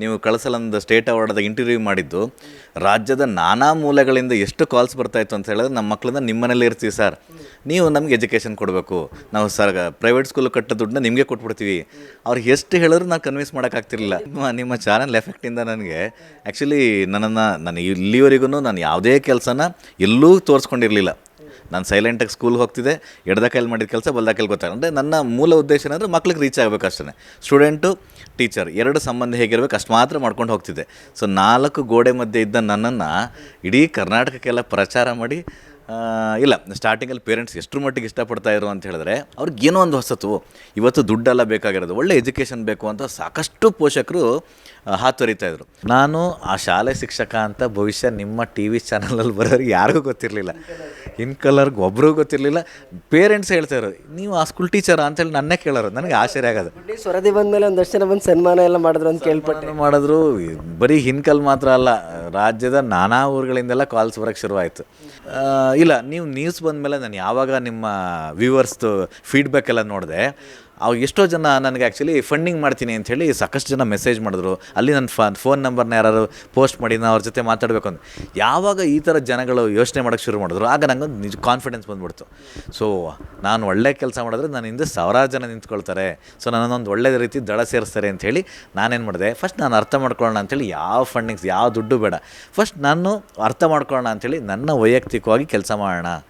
ನೀವು ಕಳಸಲಂದ state ಅವಾರ್ಡದ interview ಮಾಡಿದ್ದು, ರಾಜ್ಯದ ನಾನಾ ಮೂಲೆಗಳಿಂದ ಎಷ್ಟು ಕಾಲ್ಸ್ ಬರ್ತಾಯಿತ್ತು ಅಂತ ಹೇಳಿದ್ರೆ ನಮ್ಮ ಮಕ್ಕಳನ್ನ ನಿಮ್ಮ ಮನೇಲಿ ಇರ್ತೀವಿ ಸರ್ ನೀವು ನಮ್ಗೆ ಎಜುಕೇಷನ್ ಕೊಡಬೇಕು. ನಾವು ಸರ್ ಪ್ರೈವೇಟ್ ಸ್ಕೂಲ್ ಕಟ್ಟೋ ದುಡ್ಡನ್ನ ನಿಮಗೆ ಕೊಟ್ಬಿಡ್ತೀವಿ. ಅವ್ರು ಎಷ್ಟು ಹೇಳಿದ್ರು ನಾನು ಕನ್ವಿನ್ಸ್ ಮಾಡೋಕ್ಕಾಗ್ತಿರ್ಲಿಲ್ಲ ನಿಮ್ಮ ನಿಮ್ಮ ಚಾನಲ್ ಎಫೆಕ್ಟಿಂದ ನನಗೆ ಆ್ಯಕ್ಚುಲಿ ನನ್ನನ್ನು, ನಾನು ಇಲ್ಲಿವರೆಗೂ ನಾನು ಯಾವುದೇ ಕೆಲಸನ ಎಲ್ಲೂ ತೋರಿಸ್ಕೊಂಡಿರಲಿಲ್ಲ. ನಾನು ಸೈಲೆಂಟಾಗಿ ಸ್ಕೂಲ್ಗೆ ಹೋಗ್ತಿದ್ದೆ, ಎಡದ ಕೈಲಿ ಮಾಡಿದ ಕೆಲಸ, ಬಲ್ದ ಕೈಲಿ ಗೊತ್ತಾಗ ಅಂದರೆ ನನ್ನ ಮೂಲ ಉದ್ದೇಶ ಏನಂದರೆ ಮಕ್ಳಿಗೆ ರೀಚ್ ಆಗಬೇಕು ಅಷ್ಟೇ ಸ್ಟೂಡೆಂಟು ಟೀಚರ್ ಎರಡು ಸಂಬಂಧ ಹೇಗಿರಬೇಕು ಅಷ್ಟು ಮಾತ್ರ ಮಾಡ್ಕೊಂಡು ಹೋಗ್ತಿದ್ದೆ. ಸೊ ನಾಲ್ಕು ಗೋಡೆ ಮಧ್ಯೆ ಇದ್ದ ನನ್ನನ್ನು ಇಡೀ ಕರ್ನಾಟಕಕ್ಕೆಲ್ಲ ಪ್ರಚಾರ ಮಾಡಿ ಇಲ್ಲ ಸ್ಟಾರ್ಟಿಂಗಲ್ಲಿ ಪೇರೆಂಟ್ಸ್ ಎಷ್ಟರ ಮಟ್ಟಿಗೆ ಇಷ್ಟಪಡ್ತಾ ಇದ್ರು ಅಂತ ಹೇಳಿದ್ರೆ, ಅವ್ರಿಗೆ ಏನೋ ಒಂದು ಹೊಸತು. ಇವತ್ತು ದುಡ್ಡೆಲ್ಲ ಬೇಕಾಗಿರೋದು, ಒಳ್ಳೆ ಎಜುಕೇಷನ್ ಬೇಕು ಅಂತ ಸಾಕಷ್ಟು ಪೋಷಕರು ಹಾತೊರಿತಾಯಿದ್ರು ನಾನು ಆ ಶಾಲೆ ಶಿಕ್ಷಕ ಅಂತ ಭವಿಷ್ಯ ನಿಮ್ಮ ಟಿ ವಿ ಚಾನಲಲ್ಲಿ ಬರೋರಿಗೆ ಯಾರಿಗೂ ಗೊತ್ತಿರಲಿಲ್ಲ. ಇನ್ ಕಲರ್ಗೆ ಒಬ್ರಿಗೂ ಗೊತ್ತಿರಲಿಲ್ಲ. ಪೇರೆಂಟ್ಸ್ ಹೇಳ್ತಾ ಇರೋದು ನೀವು ಆ ಸ್ಕೂಲ್ ಟೀಚರಾ ಅಂತೇಳಿ ನನ್ನೇ ಕೇಳೋರು. ನನಗೆ ಆಶ್ಚರ್ಯ ಆಗೋದು. ಸ್ವರದಿ ಬಂದ್ಮೇಲೆ ಒಂದಷ್ಟು ಜನ ಬಂದು ಸನ್ಮಾನ ಎಲ್ಲ ಮಾಡಿದ್ರು ಅಂತ ಕೇಳ್ಪಟ್ಟು. ಮಾಡಿದ್ರು. ಬರೀ ಹಿನ್ಕಲ್ ಮಾತ್ರ ಅಲ್ಲ ರಾಜ್ಯದ ನಾನಾ ಊರುಗಳಿಂದೆಲ್ಲ ಕಾಲ್ಸ್ ಬರೋಕ್ಕೆ ಶುರುವಾಯಿತು. ಇಲ್ಲ ನೀವು ನ್ಯೂಸ್ ಬಂದಮೇಲೆ ನಾನು ಯಾವಾಗ ನಿಮ್ಮ ವ್ಯೂವರ್ಸ್ದು ಫೀಡ್ಬ್ಯಾಕ್ ಎಲ್ಲ ನೋಡಿದೆ ಅವು ಎಷ್ಟೋ ಜನ ನನಗೆ ಆ್ಯಕ್ಚುಲಿ ಫಂಡಿಂಗ್ ಮಾಡ್ತೀನಿ ಅಂಥೇಳಿ ಸಾಕಷ್ಟು ಜನ ಮೆಸೇಜ್ ಮಾಡಿದ್ರು. ಅಲ್ಲಿ ನನ್ನ ಫ ಫೋನ್ ನಂಬರ್ನ ಯಾರು ಪೋಸ್ಟ್ ಮಾಡಿ ನಾನು ಅವ್ರ ಜೊತೆ ಮಾತಾಡಬೇಕು ಅಂತ. ಯಾವಾಗ ಈ ಥರ ಜನಗಳು ಯೋಚನೆ ಮಾಡೋಕ್ಕೆ ಶುರು ಮಾಡಿದ್ರು, ಆಗ ನಂಗೊಂದು ನಿಜ ಕಾನ್ಫಿಡೆನ್ಸ್ ಬಂದ್ಬಿಡ್ತು. ಸೊ ನಾನು ಒಳ್ಳೆ ಕೆಲಸ ಮಾಡಿದ್ರೆ ನಾನು ಹಿಂದೆ ಸಾವಿರಾರು ಜನ ನಿಂತ್ಕೊಳ್ತಾರೆ. ಸೊ ನನ್ನೊಂದು ಒಳ್ಳೆಯ ರೀತಿ ದಳ ಸೇರಿಸ್ತಾರೆ ಅಂತ ಹೇಳಿ ನಾನೇನು ಮಾಡಿದೆ ಫಸ್ಟ್ ನಾನು ಅರ್ಥ ಮಾಡ್ಕೊಳ್ಳೋಣ ಅಂಥೇಳಿ ಯಾವ ಫಂಡಿಂಗ್ಸ್ ಯಾವ ದುಡ್ಡು ಬೇಡ. ಫಸ್ಟ್ ನಾನು ಅರ್ಥ ಮಾಡ್ಕೊಳ್ಳೋಣ ಅಂಥೇಳಿ ನನ್ನ ವೈಯಕ್ತಿಕವಾಗಿ ಕೆಲಸ ಮಾಡೋಣ.